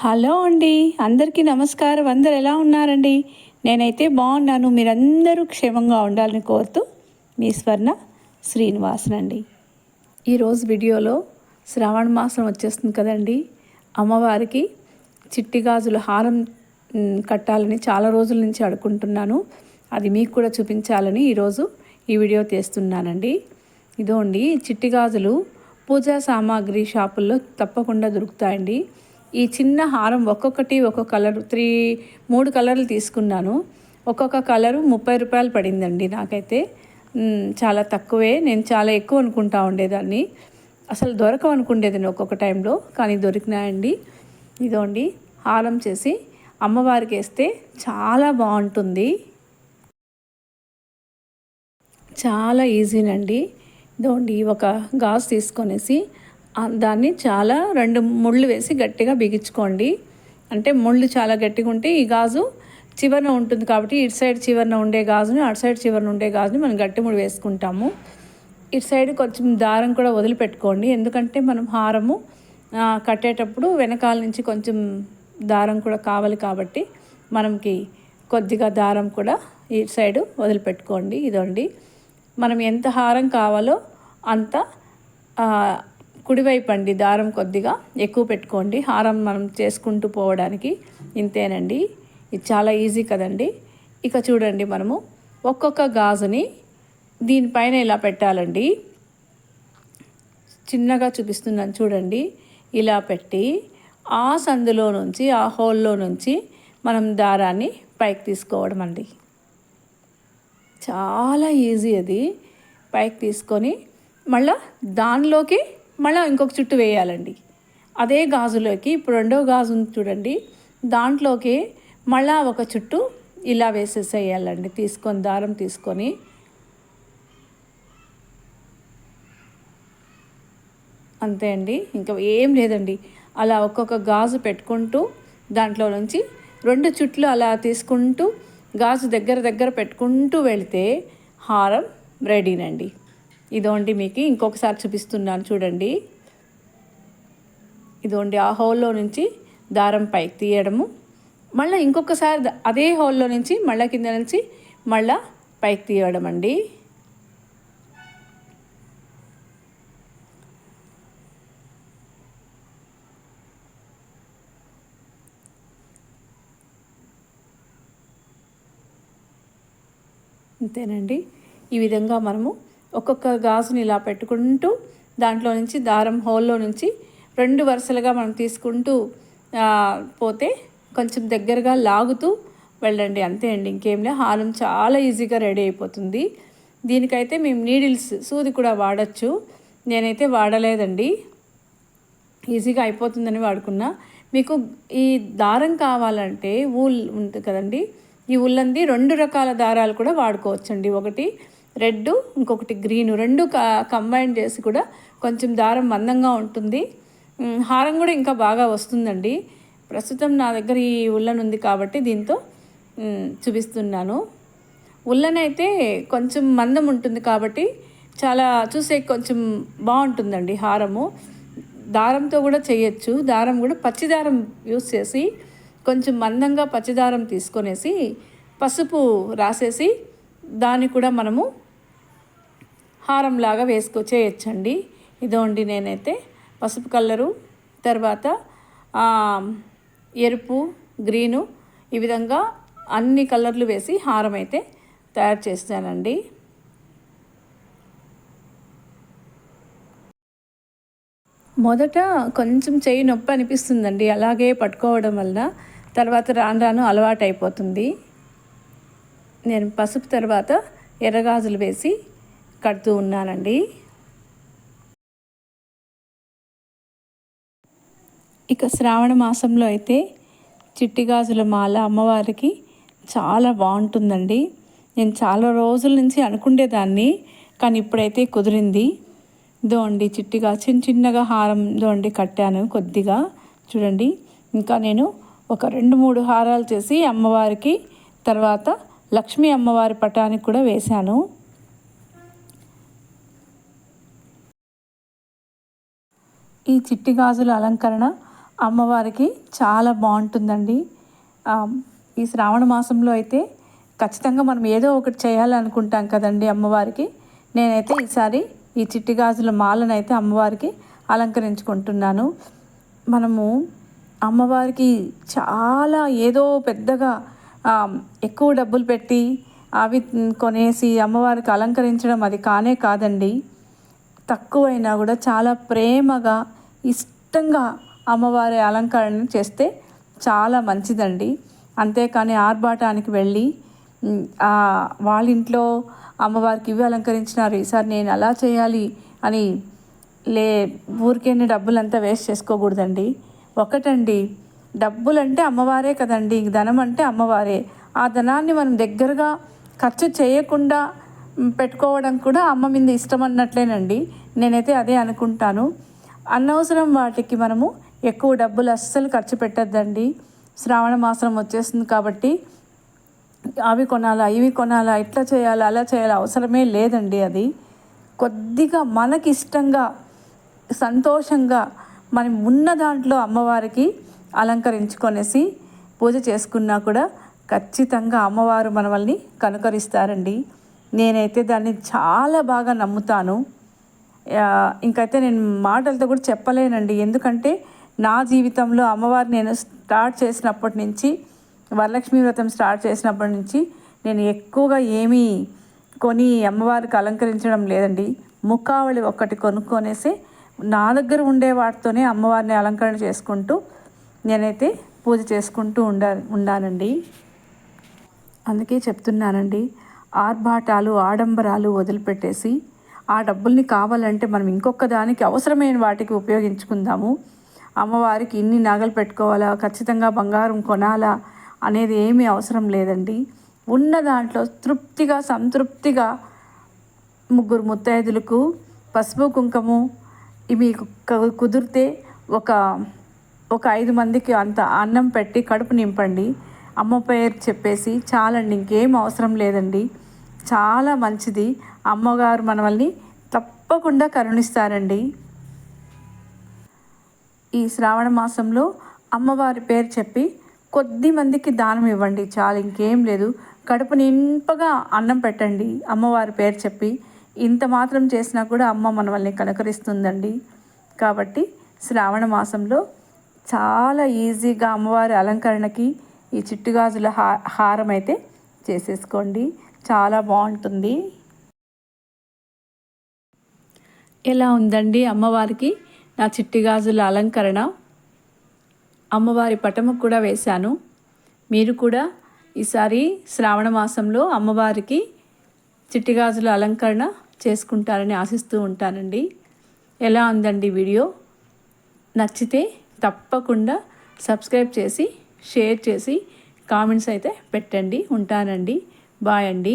Hello అండి. అందరికీ నమస్కారం. అందరు ఎలా ఉన్నారండి? నేనైతే బాగున్నాను. మీరందరూ క్షేమంగా ఉండాలని కోరుతూ మీ స్వర్ణ శ్రీనివాసన్ అండి. ఈరోజు వీడియోలో శ్రావణ మాసం వచ్చేస్తుంది కదండి. అమ్మవారికి చిట్టి గాజుల హారం కట్టాలని చాలా రోజుల నుంచి అడుకుంటున్నాను అది మీకు కూడా చూపించాలని ఈరోజు ఈ వీడియో తీస్తున్నానండి. ఇదో అండి చిట్టి గాజులు పూజా సామాగ్రి షాపుల్లో తప్పకుండా దొరుకుతాయండి. ఈ చిన్న హారం ఒక్కొక్కటి ఒక్కొక్క కలర్ త్రీ మూడు కలర్లు తీసుకున్నాను. ఒక్కొక్క కలరు ముప్పై రూపాయలు పడిందండి నాకైతే. చాలా తక్కువే. నేను చాలా ఎక్కువ అనుకుంటా ఉండేదాన్ని. అసలు దొరకవు అనుకుండేదాన్ని ఒక్కొక్క టైంలో కానీ దొరికినాయండి. ఇదోండి హారం చేసి అమ్మవారికి వేస్తే చాలా బాగుంటుంది. చాలా ఈజీనండి. ఇదోండి ఒక గాజు తీసుకొనేసి దాన్ని చాలా రెండు ముళ్ళు వేసి గట్టిగా బిగించుకోండి. అంటే ముళ్ళు చాలా గట్టిగా ఉంటే ఈ గాజు చివరన ఉంటుంది కాబట్టి ఇటు సైడ్ చివరన ఉండే గాజుని అటు సైడ్ చివరన ఉండే గాజుని మనం గట్టి ముడి వేసుకుంటాము. ఇటు సైడ్ కొంచెం దారం కూడా వదిలిపెట్టుకోండి. ఎందుకంటే మనం హారము కట్టేటప్పుడు వెనకాల నుంచి కొంచెం దారం కూడా కావాలి కాబట్టి మనకి కొద్దిగా దారం కూడా ఇటు సైడు వదిలిపెట్టుకోండి. ఇదండి. మనం ఎంత హారం కావాలో అంత కుడివైపు అండి దారం కొద్దిగా ఎక్కువ పెట్టుకోండి. హారం మనం చేసుకుంటూ పోవడానికి ఇంతేనండి. ఇది చాలా ఈజీ కదండి. ఇక చూడండి మనము ఒక్కొక్క గాజుని దీనిపైన ఇలా పెట్టాలండి. చిన్నగా చూపిస్తున్నాను చూడండి. ఇలా పెట్టి ఆ సందులో నుంచి ఆ హోల్లో నుంచి మనం దారాన్ని పైకి తీసుకోవడం అండి. చాలా ఈజీ అది. పైకి తీసుకొని మళ్ళా దానిలోకి మళ్ళీ ఇంకొక చుట్టు వేయాలండి. అదే గాజులోకి ఇప్పుడు రెండో గాజు ఉంది చూడండి. దాంట్లోకి మళ్ళా ఒక చుట్టు ఇలా వేసేసేయాలండి. తీసుకొని దారం తీసుకొని. అంతే అండి. ఇంకా ఏం లేదండి. అలా ఒక్కొక్క గాజు పెట్టుకుంటూ దాంట్లో నుంచి రెండు చుట్లు అలా తీసుకుంటూ గాజు దగ్గర దగ్గర పెట్టుకుంటూ వెళితే హారం రెడీనండి. ఇదోండి మీకు ఇంకొకసారి చూపిస్తున్నాను చూడండి. ఇదోండి ఆ హోల్లో నుంచి దారం పైకి తీయడము. మళ్ళీ ఇంకొకసారి అదే హోల్లో నుంచి మళ్ళీ కింద నుంచి మళ్ళీ పైకి తీయడం అండి. అంతేనండి ఈ విధంగా మనము ఒక్కొక్క గాజుని ఇలా పెట్టుకుంటూ దాంట్లో నుంచి దారం హోల్లో నుంచి రెండు వరుసలుగా మనం తీసుకుంటూ పోతే కొంచెం దగ్గరగా లాగుతూ వెళ్ళండి. అంతే అండి ఇంకేంలే హారం చాలా ఈజీగా రెడీ అయిపోతుంది. దీనికైతే మేము నీడిల్స్ సూది కూడా వాడచ్చు. నేనైతే వాడలేదండి. ఈజీగా అయిపోతుందని వాడుకున్నా. మీకు ఈ దారం కావాలంటే ఊల్ ఉంటుంది కదండి ఈ ఉల్లంది రెండు రకాల దారాలు కూడా వాడుకోవచ్చండి. ఒకటి రెడ్ ఇంకొకటి గ్రీన్. రెండు కంబైన్ చేసి కూడా కొంచెం దారం మందంగా ఉంటుంది. హారం కూడా ఇంకా బాగా వస్తుందండి. ప్రస్తుతం నా దగ్గర ఈ ఉల్లన్ ఉంది కాబట్టి దీంతో చూపిస్తున్నాను. ఉల్లన్ అయితే కొంచెం మందం ఉంటుంది కాబట్టి చాలా చూసే కొంచెం బాగుంటుందండి హారము. దారంతో కూడా చేయొచ్చు. దారం కూడా పచ్చి దారం యూస్ చేసి కొంచెం మందంగా పచ్చి దారం తీసుకొనేసి పసుపు రాసేసి దాన్ని కూడా మనము హారంలాగా వేసుకో చేయొచ్చండి. ఇదోండి నేనైతే పసుపు కలరు తర్వాత ఎరుపు గ్రీను ఈ విధంగా అన్ని కలర్లు వేసి హారం అయితే తయారు చేస్తానండి. మొదట కొంచెం చెయ్యి నొప్పి అనిపిస్తుందండి. అలాగే పట్టుకోవడం వల్ల తర్వాత రాను రాను అలవాటు అయిపోతుంది నేను పసుపు తర్వాత ఎర్రగాజులు వేసి కడుతూ ఉన్నానండి. ఇక శ్రావణ మాసంలో అయితే చిట్టి గాజుల మాల అమ్మవారికి చాలా బాగుంటుందండి. నేను చాలా రోజుల నుంచి అనుకుండేదాన్ని కానీ ఇప్పుడైతే కుదిరింది. దోండి చిట్టిగా చిన్న చిన్నగా హారం దోండి కట్టాను కొద్దిగా. చూడండి ఇంకా నేను ఒక రెండు మూడు హారాలు చేసి అమ్మవారికి తర్వాత లక్ష్మీ అమ్మవారి పటానికి కూడా వేశాను. ఈ చిట్టి గాజుల అలంకరణ అమ్మవారికి చాలా బాగుంటుందండి. ఈ శ్రావణ మాసంలో అయితే ఖచ్చితంగా మనం ఏదో ఒకటి చేయాలనుకుంటాం కదండి అమ్మవారికి. నేనైతే ఈసారి ఈ చిట్టి గాజుల మాలను అయితే అమ్మవారికి అలంకరించుకుంటున్నాను. మనము అమ్మవారికి చాలా ఏదో పెద్దగా ఎక్కువ డబ్బులు పెట్టి అవి కొనేసి అమ్మవారికి అలంకరించడం అది కానే కాదండి. తక్కువైనా కూడా చాలా ప్రేమగా ఇష్టంగా అమ్మవారి అలంకరణ చేస్తే చాలా మంచిదండి. అంతేకాని ఆర్భాటానికి వెళ్ళి వాళ్ళ ఇంట్లో అమ్మవారికి ఇవి అలంకరించినారు ఈసారి నేను అలా చేయాలి అని లే ఊరికేనే డబ్బులంతా వేస్ట్ చేసుకోకూడదండి. ఒకటండి డబ్బులు అంటే అమ్మవారే కదండి ధనం అంటే అమ్మవారే. ఆ ధనాన్ని మనం దగ్గరగా ఖర్చు చేయకుండా పెట్టుకోవడం కూడా అమ్మ మీద ఇష్టం అన్నట్లేనండి. నేనైతే అదే అనుకుంటాను. అనవసరం వాటికి మనము ఎక్కువ డబ్బులు అస్సలు ఖర్చు పెట్టద్దండి. శ్రావణ మాసం వచ్చేస్తుంది కాబట్టి అవి కొనాలా ఇవి కొనాలా ఇట్లా చేయాలా అలా చేయాలా అవసరమే లేదండి అది. కొద్దిగా మనకి ఇష్టంగా సంతోషంగా మనం ఉన్న దాంట్లో అమ్మవారికి అలంకరించుకొనేసి పూజ చేసుకున్నా కూడా ఖచ్చితంగా అమ్మవారు మనల్ని కనుకరిస్తారండి. నేనైతే దాన్ని చాలా బాగా నమ్ముతాను. ఇంకైతే నేను మాటలతో కూడా చెప్పలేనండి. ఎందుకంటే నా జీవితంలో అమ్మవారిని నేను స్టార్ట్ చేసినప్పటి నుంచి వరలక్ష్మి వ్రతం స్టార్ట్ చేసినప్పటి నుంచి నేను ఎక్కువగా ఏమీ కొని అమ్మవారికి అలంకరించడం లేదండి. ముక్కావళి ఒక్కటి కొనుక్కొనేసి నా దగ్గర ఉండే వాటితోనే అమ్మవారిని అలంకరణ చేసుకుంటూ నేనైతే పూజ చేసుకుంటూ ఉండా ఉన్నానండి అందుకే చెప్తున్నానండి ఆర్భాటాలు ఆడంబరాలు వదిలిపెట్టేసి ఆ డబ్బుల్ని కావాలంటే మనం ఇంకొక దానికి అవసరమైన వాటికి ఉపయోగించుకుందాము. అమ్మవారికి ఇన్ని నగలు పెట్టుకోవాలా? ఖచ్చితంగా బంగారం కొనాలా? అనేది ఏమీ అవసరం లేదండి. ఉన్న దాంట్లో తృప్తిగా సంతృప్తిగా ముగ్గురు ముత్తైదులకు పసుపు కుంకుము ఇవి కుదిరితే ఒక ఒక ఐదు మందికి అంత అన్నం పెట్టి కడుపు నింపండి. అమ్మ పేరు చెప్పేసి చాలండి ఇంకేం అవసరం లేదండి. చాలా మంచిది. అమ్మగారు మనల్ని తప్పకుండా కరుణిస్తారండి. ఈ శ్రావణ మాసంలో అమ్మవారి పేరు చెప్పి కొద్ది మందికి దానం ఇవ్వండి. చాలు ఇంకేం లేదు. కడుపు నింపగా అన్నం పెట్టండి. అమ్మవారి పేరు చెప్పి ఇంత మాత్రం చేసినా కూడా అమ్మ మనల్ని కనకరిస్తుందండి కాబట్టి శ్రావణ మాసంలో చాలా ఈజీగా అమ్మవారి అలంకరణకి ఈ చిట్టుగాజుల హా హారం అయితే చేసేసుకోండి. చాలా బాగుంటుంది. ఎలా ఉందండి అమ్మవారికి? నా చిట్టి గాజుల అలంకరణ. అమ్మవారి పటము కూడా వేశాను. మీరు కూడా ఈసారి శ్రావణ మాసంలో అమ్మవారికి చిట్టి గాజుల అలంకరణ చేసుకుంటారని ఆశిస్తూ ఉంటానండి. ఎలా ఉందండి వీడియో? నచ్చితే తప్పకుండా సబ్స్క్రైబ్ చేసి షేర్ చేసి కామెంట్స్ అయితే పెట్టండి ఉంటానండి. బాయ్ అండి.